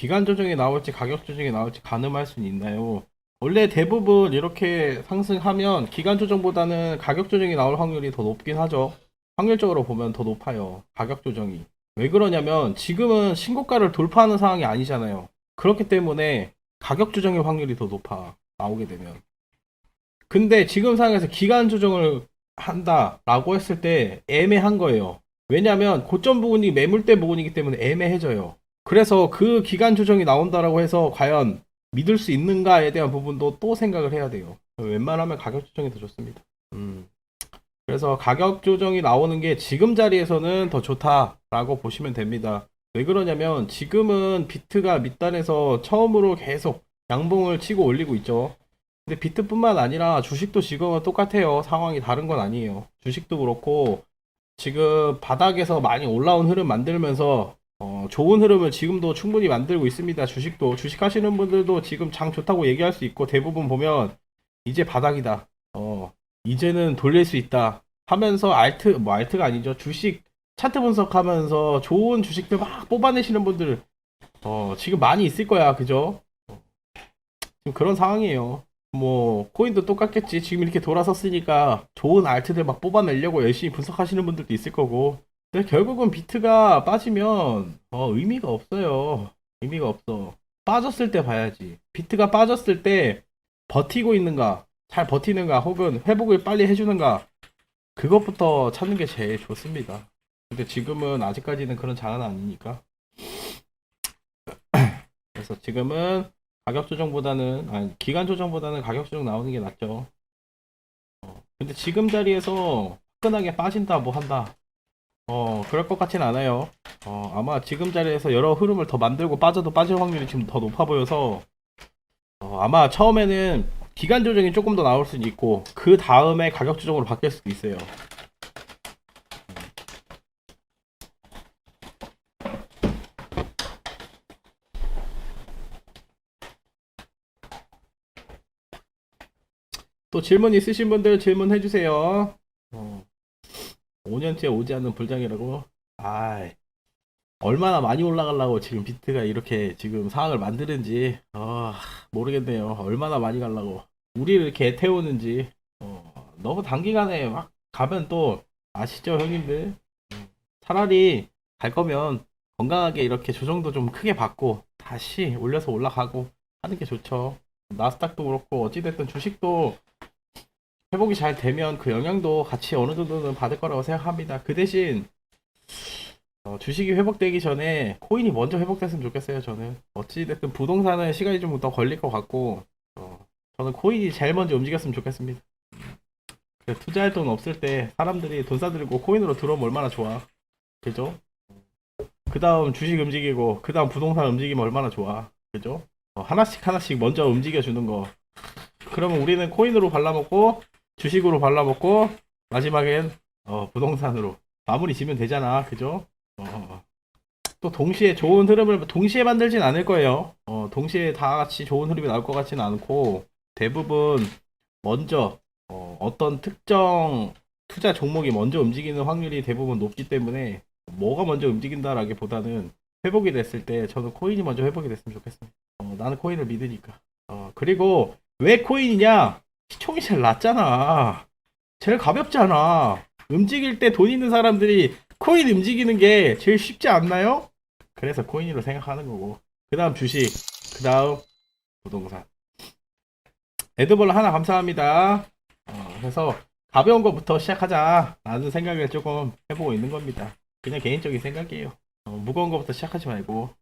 기간 조정이 나올지 가격 조정이 나올지 가늠할 수는 있나요? 원래 대부분 이렇게 상승하면 기간 조정보다는 가격 조정이 나올 확률이 더 높긴 하죠. 확률적으로 보면 더 높아요. 가격 조정이. 왜 그러냐면 지금은 신고가를 돌파하는 상황이 아니잖아요. 그렇기 때문에 가격 조정의 확률이 더 높아. 나오게 되면. 근데 지금 상황에서 기간 조정을 한다라고 했을 때 애매한 거예요. 왜냐면 고점 부분이 매물대 부분이기 때문에 애매해져요. 그래서 그 기간 조정이 나온다라고 해서 과연 믿을 수 있는가에 대한 부분도 또 생각을 해야 돼요. 웬만하면 가격 조정이 더 좋습니다. 음. 그래서 가격 조정이 나오는 게 지금 자리에서는 더 좋다라고 보시면 됩니다. 왜 그러냐면 지금은 비트가 밑단에서 처음으로 계속 양봉을 치고 올리고 있죠. 근데 비트뿐만 아니라 주식도 지금은 똑같아요. 상황이 다른 건 아니에요. 주식도 그렇고 지금 바닥에서 많이 올라온 흐름 만들면서 어, 좋은 흐름을 지금도 충분히 만들고 있습니다. 주식도 주식 하시는 분들도 지금 장 좋다고 얘기할 수 있고 대부분 보면 이제 바닥이다. 어, 이제는 돌릴 수 있다. 하면서 알트 뭐 알트가 아니죠. 주식 차트 분석하면서 좋은 주식들 막 뽑아내시는 분들 어, 지금 많이 있을 거야. 그죠? 어, 지금 그런 상황이에요. 뭐 코인도 똑같겠지. 지금 이렇게 돌아섰으니까 좋은 알트들 막 뽑아내려고 열심히 분석하시는 분들도 있을 거고. 근데 결국은 비트가 빠지면 어, 의미가 없어요. 의미가 없어. 빠졌을 때 봐야지. 비트가 빠졌을 때 버티고 있는가, 잘 버티는가, 혹은 회복을 빨리 해주는가, 그것부터 찾는 게 제일 좋습니다. 근데 지금은 아직까지는 그런 장은 아니니까. 그래서 지금은 가격 조정보다는, 아니, 기간 조정보다는 가격 조정 나오는 게 낫죠. 어, 근데 지금 자리에서 화끈하게 빠진다, 뭐 한다. 어, 그럴 것 같진 않아요. 어, 아마 지금 자리에서 여러 흐름을 더 만들고 빠져도 빠질 확률이 지금 더 높아 보여서, 어, 아마 처음에는 기간 조정이 조금 더 나올 수도 있고, 그 다음에 가격 조정으로 바뀔 수도 있어요. 또 질문 있으신 분들 질문해 주세요. 어, 5년째 오지 않는 불장이라고? 아이, 얼마나 많이 올라가려고 지금 비트가 이렇게 지금 상황을 만드는지, 아, 모르겠네요. 얼마나 많이 가려고. 우리를 이렇게 태우는지, 어, 너무 단기간에 막 가면 또, 아시죠, 형님들? 음, 차라리 갈 거면 건강하게 이렇게 조정도 좀 크게 받고, 다시 올려서 올라가고 하는 게 좋죠. 나스닥도 그렇고, 어찌됐든 주식도 회복이 잘 되면 그 영향도 같이 어느 정도는 받을 거라고 생각합니다. 그 대신 어, 주식이 회복되기 전에 코인이 먼저 회복됐으면 좋겠어요. 저는 어찌됐든 부동산은 시간이 좀 더 걸릴 것 같고 어, 저는 코인이 제일 먼저 움직였으면 좋겠습니다. 투자할 돈 없을 때 사람들이 돈 싸들고 코인으로 들어오면 얼마나 좋아. 그죠? 그 다음 주식 움직이고 그 다음 부동산 움직이면 얼마나 좋아. 그죠? 어, 하나씩 하나씩 먼저 움직여주는 거. 그러면 우리는 코인으로 발라먹고 주식으로 발라먹고 마지막엔 어, 부동산으로 마무리 지면 되잖아. 그죠? 어, 또 동시에 좋은 흐름을 동시에 만들진 않을 거예요. 어, 동시에 다 같이 좋은 흐름이 나올 것 같지는 않고 대부분 먼저 어, 떤 특정 투자 종목이 먼저 움직이는 확률이 대부분 높기 때문에 뭐가 먼저 움직인다라기보다는 회복이 됐을 때 저는 코인이 먼저 회복이 됐으면 좋겠습니다. 어, 나는 코인을 믿으니까. 어, 그리고 왜 코인이냐 시총이 제일 낮잖아. 제일 가볍잖아. 움직일 때 돈 있는 사람들이 코인 움직이는 게 제일 쉽지 않나요? 그래서 코인으로 생각하는 거고. 그 다음 주식. 그 다음 부동산. 에드벌 하나 감사합니다. 어, 그래서 가벼운 것부터 시작하자. 라는 생각을 조금 해보고 있는 겁니다. 그냥 개인적인 생각이에요. 어, 무거운 것부터 시작하지 말고.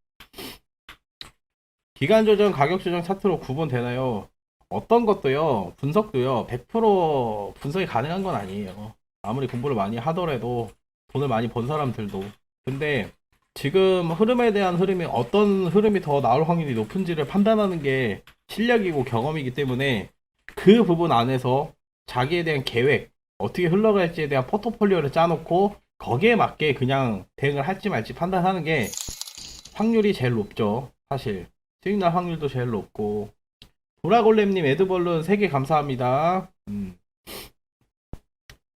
기간 조정, 가격 조정 차트로 구분되나요? 어떤 것도요, 분석도요, 100% 분석이 가능한 건 아니에요. 아무리 공부를 많이 하더라도, 돈을 많이 번 사람들도. 근데, 지금 흐름에 대한 흐름이 어떤 흐름이 더 나올 확률이 높은지를 판단하는 게 실력이고 경험이기 때문에, 그 부분 안에서 자기에 대한 계획, 어떻게 흘러갈지에 대한 포트폴리오를 짜놓고, 거기에 맞게 그냥 대응을 할지 말지 판단하는 게 확률이 제일 높죠. 사실. 수익 날 확률도 제일 높고, 보라골렘님 에드벌룬 3개 감사합니다. 음.